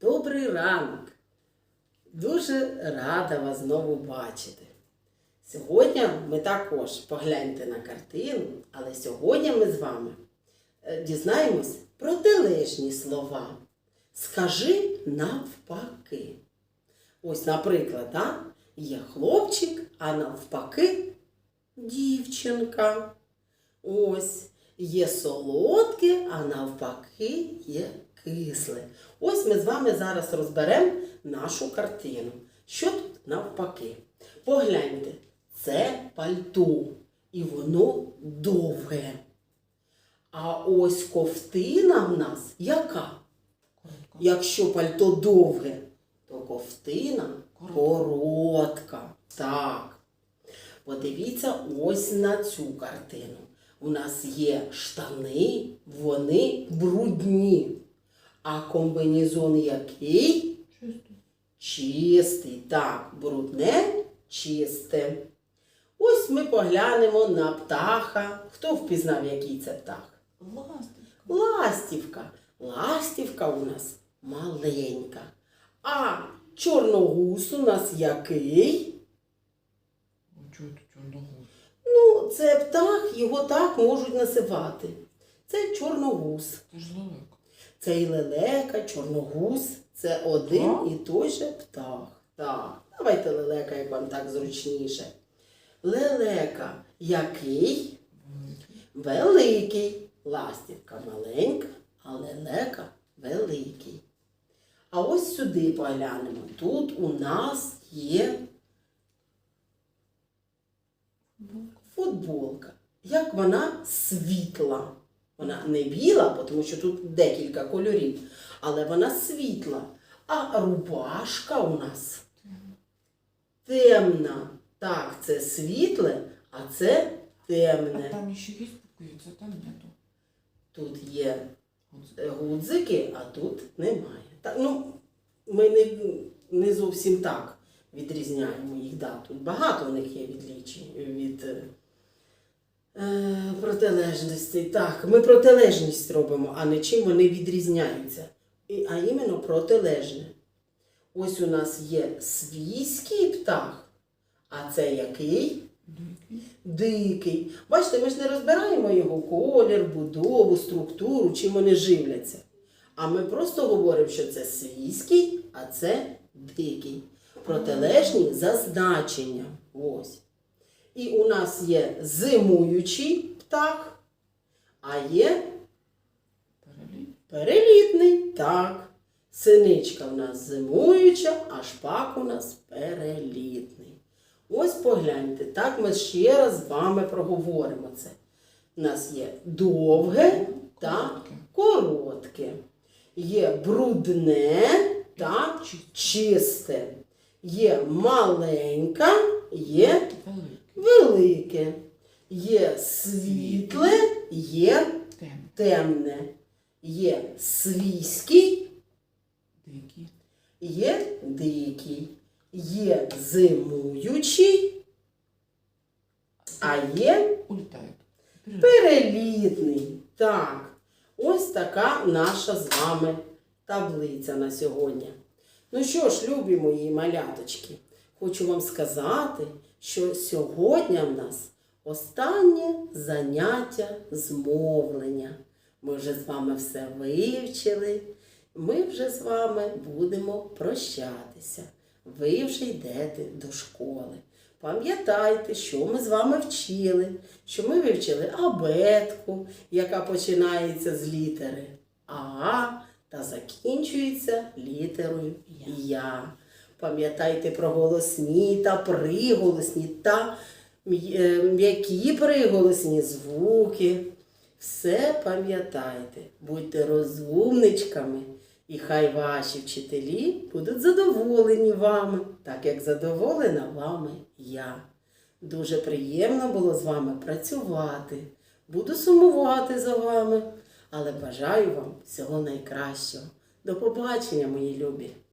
Добрий ранок! Дуже рада вас знову бачити. Сьогодні ми також погляньте на картину, але сьогодні ми з вами е, дізнаємось протилежні слова. Скажи навпаки. Ось, наприклад, а, є хлопчик, а навпаки дівчинка. Ось є солодке, а навпаки є кисле. Ось ми з вами зараз розберемо нашу картину. Що тут навпаки? Погляньте, це пальто, і воно довге. А ось ковтина в нас яка? Коротко. Якщо пальто довге, то ковтина Коротка. коротка. Так. Подивіться ось на цю картину. У нас є штани, вони брудні. А комбінезон який? Чисто. Чистий. Так, брудне, чисте. Ось ми поглянемо на птаха. Хто впізнав, який це птах? Ласточка. Ластівка. Ластівка у нас маленька. А чорногус у нас який? Чого ти чорногуз? Ну, це птах, його так можуть називати. Це чорногус. Це ж лелека. Це і лелека, чорногус. Це один Так? і той же птах. Так, давайте лелека, як вам так зручніше. Лелека який? Великий. Великий. Ластівка маленька, а лелека великий. А ось сюди поглянемо. Тут у нас є футболка. Як вона світла. Вона не біла, тому що тут декілька кольорів, але вона світла. А рубашка у нас темна. Так, це світле, а це А темне. там ще є пуговиця, там нету. Тут є е, гудзики, а тут немає. Та, ну, ми не, не зовсім так відрізняємо їх. Да, тут багато в них є відлічень від е, е. Так, ми протилежність робимо, а не чим вони відрізняються. І, а іменно протилежне. Ось у нас є свійський птах, а це який? дикий. Бачите, ми ж не розбираємо його колір, будову, структуру, чим вони живляться. А ми просто говоримо, що це свійський, а це дикий. Протилежні за значенням. І у нас є зимуючий птах, а є перелітний. Так. Синичка в нас зимуюча, а шпак у нас перелітний. Ось погляньте, так ми ще раз з вами проговоримо це. У нас є довге та Коротке. Є брудне та чисте. Є маленька, є Великий. Велике. Є світле, є темне. Є свійський, є дикий. Є зимуючий, а є перелітний. Так, ось така наша з вами таблиця на сьогодні. Ну що ж, любі мої маляточки, хочу вам сказати, що сьогодні в нас останнє заняття з мовлення. Ми вже з вами все вивчили. Ми вже з вами будемо прощатися. Ви вже йдете до школи. Пам'ятайте, що ми з вами вчили, що ми вивчили абетку, яка починається з літери А та закінчується літерою Я. Пам'ятайте про голосні та приголосні та е, м'які приголосні звуки. Все пам'ятайте, будьте розумничками, і хай ваші вчителі будуть задоволені вами, так як задоволена вами я. Дуже приємно було з вами працювати. Буду сумувати за вами, але бажаю вам всього найкращого. До побачення, мої любі!